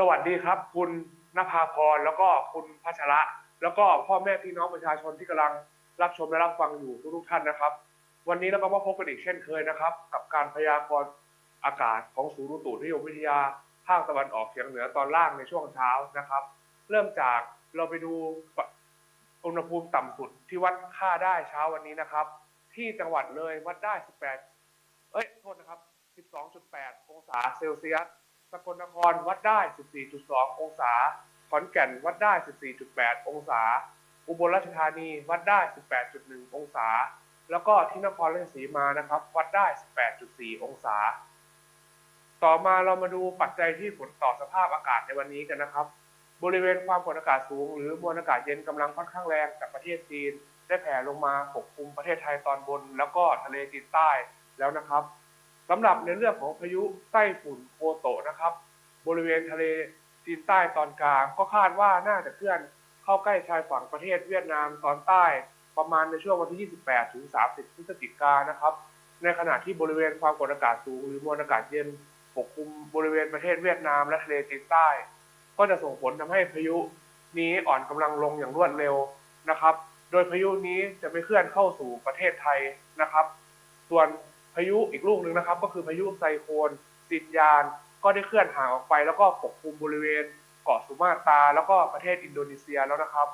สวัสดีครับ คุณนภาพรแล้วก็คุณพัชระ แล้วก็พ่อแม่พี่น้องประชาชนที่กำลังรับชมและรับฟังอยู่ทุกๆท่านนะครับ วันนี้เราก็มาพบกันอีกเช่นเคยนะครับ กับการพยากรณ์อากาศของศูนย์อุตุนิยมวิทยาภาคตะวันออกเฉียงเหนือตอนล่างในช่วงเช้านะครับ เริ่มจากเราไปดูอุณหภูมิต่ำสุดที่วัดค่าได้เช้าวันนี้นะครับ ที่จังหวัดเลยวัดได้ 18 เอ้ยโทษนะครับ 12.8 องศาเซลเซียส สกลนครวัดได้ 14.2 องศา ขอนแก่นวัดได้ 14.8 องศา อุบลราชธานีวัดได้ 18.1 องศา แล้วก็ที่นครราชสีมานะครับ วัดได้ 18.4 องศา ต่อมาเรามาดูปัจจัยที่ผลต่อสภาพอากาศในวันนี้กันนะครับ บริเวณความกดอากาศสูง หรือมวลอากาศเย็นกำลังค่อนข้างแรงจากประเทศจีน ได้แผ่ลงมาปกคลุมประเทศไทยตอนบน แล้วก็ทะเลจีนใต้แล้วนะครับ สำหรับในเรื่องของพายุไต้ฝุ่นโคโตะนะครับ บริเวณทะเลจีนใต้ตอนกลาง ก็คาดว่าน่าจะเคลื่อนเข้าใกล้ชายฝั่งประเทศเวียดนามตอนใต้ประมาณในช่วงวันที่ 28 ถึง 30 พฤศจิกายนนะครับ ในขณะที่บริเวณความกดอากาศสูงหรือมวลอากาศเย็นปกคลุมบริเวณประเทศเวียดนามและทะเลจีนใต้ ก็จะส่งผลทำให้พายุนี้อ่อนกำลังลงอย่างรวดเร็วนะครับ โดยพายุนี้จะไม่เคลื่อนเข้าสู่ประเทศไทยนะครับ ส่วนายุอีกลูกหนึ่งนะครับ ก็คือพายุไซโคลนติดยาน ก็ได้เคลื่อนห่างออกไป แล้วก็ปกคลุมบริเวณเกาะสุมาตราแล้วก็ประเทศอินโดนีเซียแล้วนะครับ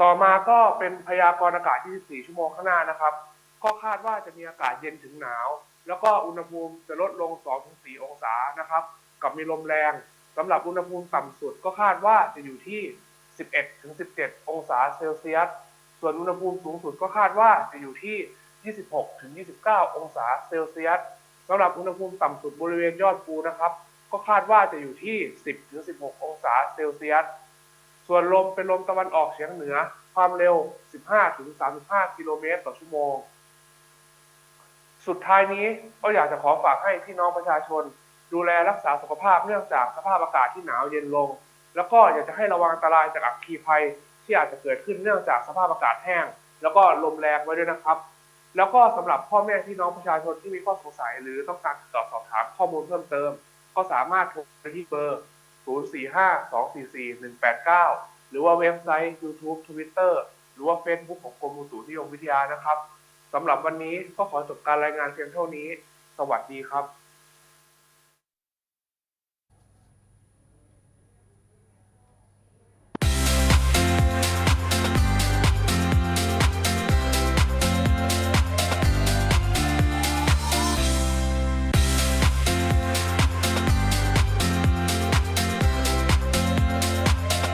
ต่อมาก็เป็นพยากรณ์อากาศ 24 ชั่วโมงข้างหน้านะครับ ก็คาดว่าจะมีอากาศเย็นถึงหนาว แล้วก็อุณหภูมิจะลดลง 2-4 องศานะครับ กับมีลมแรงสำหรับอุณหภูมิต่ำสุดก็คาดว่าจะอยู่ที่ 11-17 องศาเซลเซียส ส่วนอุณหภูมิสูงสุดก็คาดว่าจะอยู่ที่ 26-29 องศาเซลเซียสสำหรับอุณหภูมิต่ำสุดบริเวณยอดภูนะครับ ก็คาดว่าจะอยู่ที่ 10-16 องศาเซลเซียส ส่วนลมเป็นลมตะวันออกเฉียงเหนือ ความเร็ว 15-35 กิโลเมตรต่อชั่วโมง สุดท้ายนี้ก็อยากจะขอฝากให้พี่น้องประชาชน ดูแลรักษาสุขภาพเนื่องจากสภาพอากาศที่หนาวเย็นลง แล้วก็อยากจะให้ระวังอันตรายจากอัคคีภัย ที่อาจจะเกิดขึ้นเนื่องจากสภาพอากาศแห้ง แล้วก็ลมแรงไว้ด้วยนะครับ แล้วก็สำหรับพ่อแม่พี่น้องประชาชนที่มีข้อสงสัย หรือต้องการติดต่อสอบถามข้อมูลเพิ่มเติม ก็สามารถโทรไปที่เบอร์ 045-244-189 หรือว่าเว็บไซต์ YouTube Twitter หรือว่า Facebook ของกรมอุตุนิยมวิทยานะครับสำหรับวันนี้ก็ขอจบการรายงานเพียงเท่านี้ สวัสดีครับ